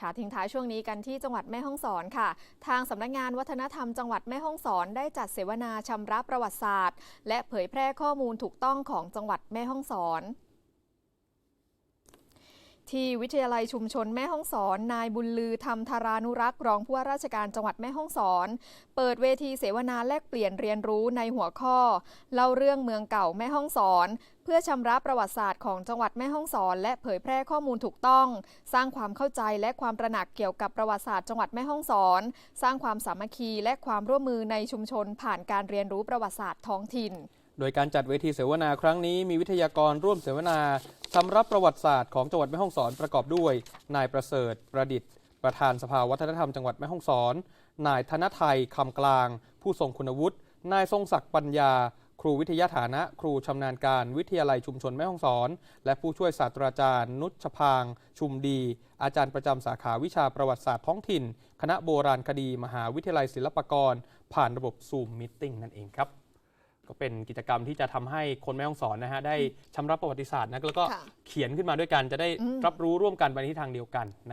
ค่ะทิ้งท้ายช่วงนี้กันที่จังหวัดแม่ฮ่องสอนค่ะ ทางสำนักงานวัฒนธรรมจังหวัดแม่ฮ่องสอนได้จัดเสวนาชำระประวัติศาสตร์ และเผยแพร่ข้อมูลถูกต้องของจังหวัดแม่ฮ่องสอน ที่วิทยาลัยชุมชนแม่ฮ่องสอน นายบุญลือธรรมธารานุรักษ์รองผู้ว่าราชการจังหวัดแม่ฮ่องสอน เปิดเวทีเสวนาแลกเปลี่ยนเรียนรู้ในหัวข้อ เล่าเรื่องเมืองเก่าแม่ฮ่องสอน เพื่อชำระประวัติศาสตร์ของจังหวัดแม่ฮ่องสอน และเผยแพร่ข้อมูลถูกต้อง สร้างความเข้าใจและความตระหนักเกี่ยวกับประวัติศาสตร์จังหวัดแม่ฮ่องสอน สร้างความสามัคคีและความร่วมมือในชุมชน ผ่านการเรียนรู้ประวัติศาสตร์ท้องถิ่นโดยการจัดเวทีเสวนาครั้งนี้มีวิทยากรร่วมเสวนา สำรับประวัติศาสตร์ของจังหวัดแม่ฮ่องสอนประกอบด้วย นายประเสริฐประดิษฐ์ ประธานสภาวัฒนธรรมจังหวัดแม่ฮ่องสอน นายธนไทยคำกลาง ผู้ทรงคุณวุฒิ นายทรงศักดิ์ปัญญา ครูวิทยาฐานะ ครูชำนาญการวิทยาลัยชุมชนแม่ฮ่องสอน และผู้ช่วยศาสตราจารย์ นุชพาง ชุมดี อาจารย์ประจำสาขาวิชาประวัติศาสตร์ท้องถิ่น คณะโบราณคดี มหาวิทยาลัยศิลปากร ผ่านระบบซูมมิทติ้งนั่นเองครับ ก็เป็นกิจกรรมที่จะทำให้คนแม่ฮ่องสอนนะฮะได้ชำระประวัติศาสตร์นะแล้วก็ค่ะเขียนขึ้นมาด้วยกันจะได้อืมรับรู้ร่วมกันไปในทิศทางเดียวกัน